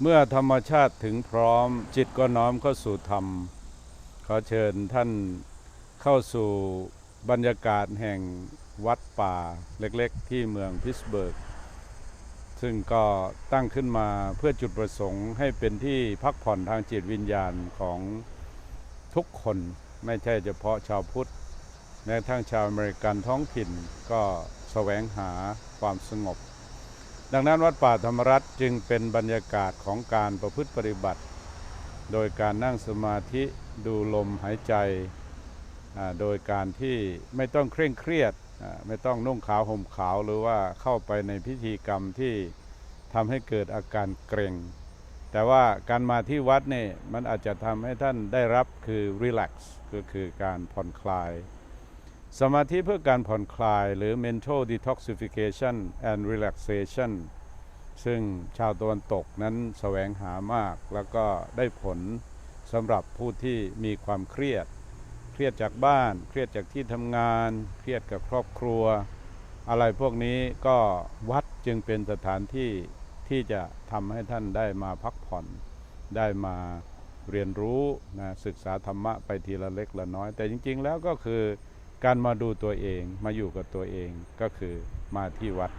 เมื่อธรรมชาติถึงพร้อม จิตก็น้อมเข้าสู่ธรรม ขอเชิญท่านเข้าสู่บรรยากาศแห่งวัดป่าเล็กๆ ที่เมืองพิสเบิร์ก ซึ่งก็ตั้งขึ้นมาเพื่อจุดประสงค์ให้เป็นที่พักผ่อนทางจิตวิญญาณของทุกคนไม่ใช่เฉพาะชาวพุทธแม้ทั้งชาวอเมริกันท้องถิ่นก็แสวงหาความสงบ ดังนั้นวัดป่าธรรมรัตน์จึงเป็นบรรยากาศของการประพฤติปฏิบัติ โดยการนั่งสมาธิดูลมหายใจ โดยการที่ไม่ต้องเคร่งเครียด ไม่ต้องนุ่งขาวห่มขาวหรือว่าเข้าไปในพิธีกรรมที่ทำให้เกิดอาการเกร็ง แต่ว่าการมาที่วัดนี่มันอาจจะทำให้ท่านได้รับคือ relax ก็คือการผ่อนคลาย สมาธิเพื่อการผ่อนคลายหรือ mental detoxification and relaxation ซึ่งชาวตะวันตกนั้นแสวงหามาก แล้วก็ได้ผลสำหรับผู้ที่มีความเครียด เครียดจากบ้าน เครียดจากที่ทำงาน เครียดกับครอบครัว อะไรพวกนี้ก็วัดจึงเป็นสถานที่ที่จะทำให้ท่านได้มาพักผ่อน ได้มาเรียนรู้นะศึกษาธรรมะไปทีละเล็กละน้อย แต่จริง ๆ แล้วก็คือ การมาดูตัวเองมาอยู่กับตัวเองก็คือมาที่วัด